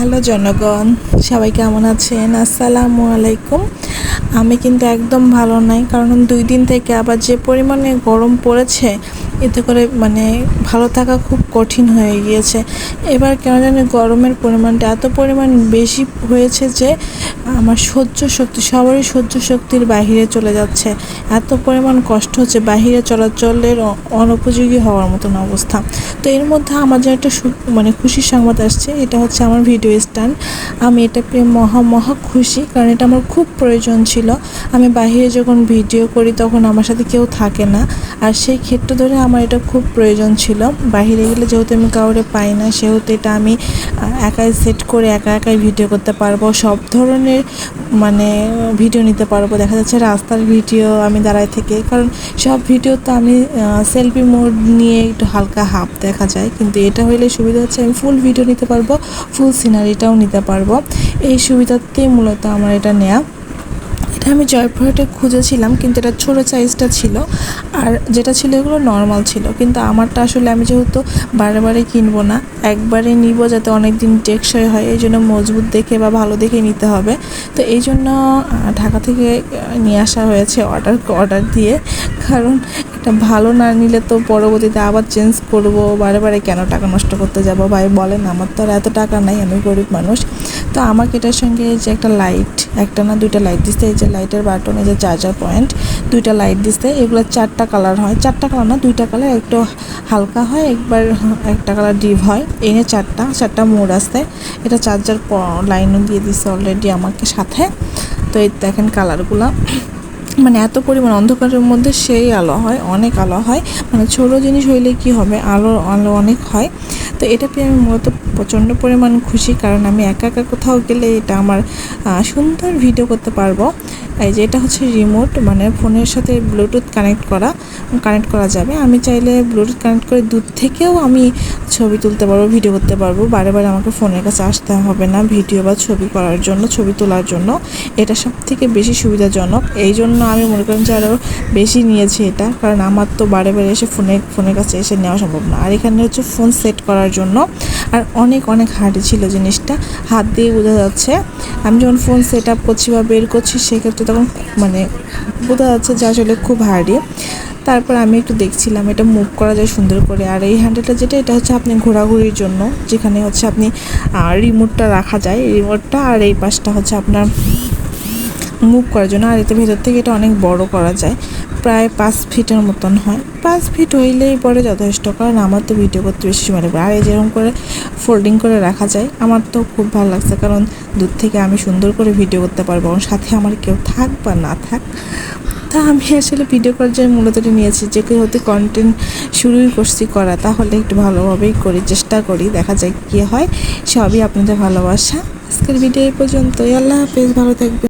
Hello জনগণ, সবাই কেমন আছেন? আসসালামু আলাইকুম। আমি কিন্তু একদম ভালো নাই, কারণ দুই দিন থেকে আবার যে পরিমাণে গরম পড়েছে এতে করে মানে ভালো থাকা খুব কঠিন হয়ে গিয়েছে। এবার কেন জানি গরমের পরিমাণটা এত পরিমাণ বেশি হয়েছে যে আমার সহ্য শক্তি, সবারই সহ্য শক্তির বাহিরে চলে যাচ্ছে। এত পরিমাণ কষ্ট হচ্ছে, বাহিরে চলাচলের অনুপযোগী হওয়ার মতন অবস্থা। তো এর মধ্যে আমার যে একটা মানে খুশির সংবাদ আসছে, এটা হচ্ছে আমার ভিডিও স্ট্যান্ড আমি এটা পেয়ে মহা মহা খুশি, কারণ এটা আমার খুব প্রয়োজন ছিল। আমি বাহিরে যখন ভিডিও করি তখন আমার সাথে কেউ থাকে না। আর সেই ক্ষেত্র ধরে আমার এটা খুব প্রয়োজন ছিল। বাহিরে গেলে যেহেতু আমি কাউরে পাই না, সেহেতু এটা আমি একাই সেট করে একা একাই ভিডিও করতে পারব, সব ধরনের মানে ভিডিও নিতে পারব। দেখা যাচ্ছে রাস্তার ভিডিও আমি দাঁড়ায় থেকে, কারণ সব ভিডিও তো আমি সেলফি মোড নিয়ে একটু হালকা হাফ দেখা যায়। কিন্তু এটা হইলে সুবিধা হচ্ছে আমি ফুল ভিডিও নিতে পারব ফুল সিনারিটাও নিতে পারব। এই সুবিধাতেই মূলত আমার এটা নেওয়া এটা আমি জয়পুরহাটে খুঁজেছিলাম, কিন্তু এটা ছোটো সাইজটা ছিল। আর যেটা ছিল এগুলো নর্মাল ছিল। কিন্তু আমারটা আসলে আমি যেহেতু বারে বারে কিনবো না, একবারে নিব যাতে অনেক দিন টেকসই হয়, এই জন্য মজবুত দেখে বা ভালো দেখে নিতে হবে। তো এই জন্য ঢাকা থেকে নিয়ে আসা হয়েছে অর্ডার অর্ডার দিয়ে। কারণ এটা ভালো না নিলে তো পরবর্তীতে আবার চেঞ্জ করব, বারে বারে কেন টাকা নষ্ট করতে যাব? ভাই বলেন, আমার তো আর এত টাকা নাই, আমি গরিব মানুষ। তো আমাকে এটার সঙ্গে যে একটা লাইট একটা না দুইটা লাইট দিচ্ছে এই যে লাইটের বাটন এই যে চার্জার পয়েন্ট দুইটা লাইট দিচ্ছে এগুলো চারটা কালার হয়। চারটা কালার না, দুইটা কালার একটু হালকা হয়, একবার একটা কালার ডিপ হয় এনে চারটা চারটা মোড আসতে এটা চার্জার লাইনও দিয়ে দিচ্ছে অলরেডি আমাকে সাথে। তো এই দেখেন কালারগুলো মানে এত পরিমাণ অন্ধকারের মধ্যে সেই আলো হয়, অনেক আলো হয়। মানে ছোটো জিনিস হইলে কি হবে? আলো আলো অনেক হয়। তো এটা পেয়ে আমি মূলত প্রচণ্ড পরিমাণ খুশি, কারণ আমি একা একা কোথাও গেলে এটা আমার সুন্দর ভিডিও করতে পারব। এই যে এটা হচ্ছে রিমোট মানে ফোনের সাথে ব্লুটুথ কানেক্ট করা কানেক্ট করা যাবে। আমি চাইলে ব্লুটুথ কানেক্ট করে দূর থেকেও আমি ছবি তুলতে পারব ভিডিও করতে পারব। বারে বারে আমাকে ফোনের কাছে আসতে হবে না ভিডিও বা ছবি করার জন্য, ছবি তোলার জন্য। এটা সব থেকে বেশি সুবিধাজনক। এই জন্য আমি মনে করেন যে আরও বেশি নিয়েছি এটা, কারণ আমার তো বারে বারে এসে ফোনে ফোনের কাছে এসে নেওয়া সম্ভব না। আর এখানে হচ্ছে ফোন সেট করার জন্য আর অনেক অনেক হার্ডি ছিল জিনিসটা। হাত দিয়ে বোঝা যাচ্ছে। আমি যখন ফোন সেট আপ করছি বা বের করছি, সেক্ষেত্রে তখন মানে বোঝা যাচ্ছে যে আসলে খুব হার্ডি। তারপর আমি একটু দেখছিলাম, এটা মুভ করা যায় সুন্দর করে। আর এই হ্যান্ডেলটা যেটা, এটা হচ্ছে আপনি ঘোরাঘুরির জন্য। যেখানে হচ্ছে আপনি রিমোটটা রাখা যায়। রিমোটটা আর এই পাশটা হচ্ছে আপনার মুভ করার জন্য। আর এতে ভেতর থেকে এটা অনেক বড় করা যায়। প্রায় পাঁচ ফিটের মতন হয়। পাঁচ ফিট হইলেই পরে যথেষ্ট, কারণ আমার তো ভিডিও করতে বেশি সময় লাগবে। আর এই যেরকম করে ফোল্ডিং করে রাখা যায়, আমার তো খুব ভালো লাগছে, কারণ দূর থেকে আমি সুন্দর করে ভিডিও করতে পারব এবং সাথে আমার কেউ থাক বা না থাক, তা আমি আসলে ভিডিও করার জন্য মূলত নিয়েছি। যে কেউ হতে কন্টেন্ট শুরুই করছি করা, তাহলে একটু ভালোভাবেই করি, চেষ্টা করি, দেখা যায় কী হয়। সবই আপনাদের ভালোবাসা। আজকের ভিডিও এই পর্যন্তই। আল্লাহ হাফেজ, ভালো থাকবে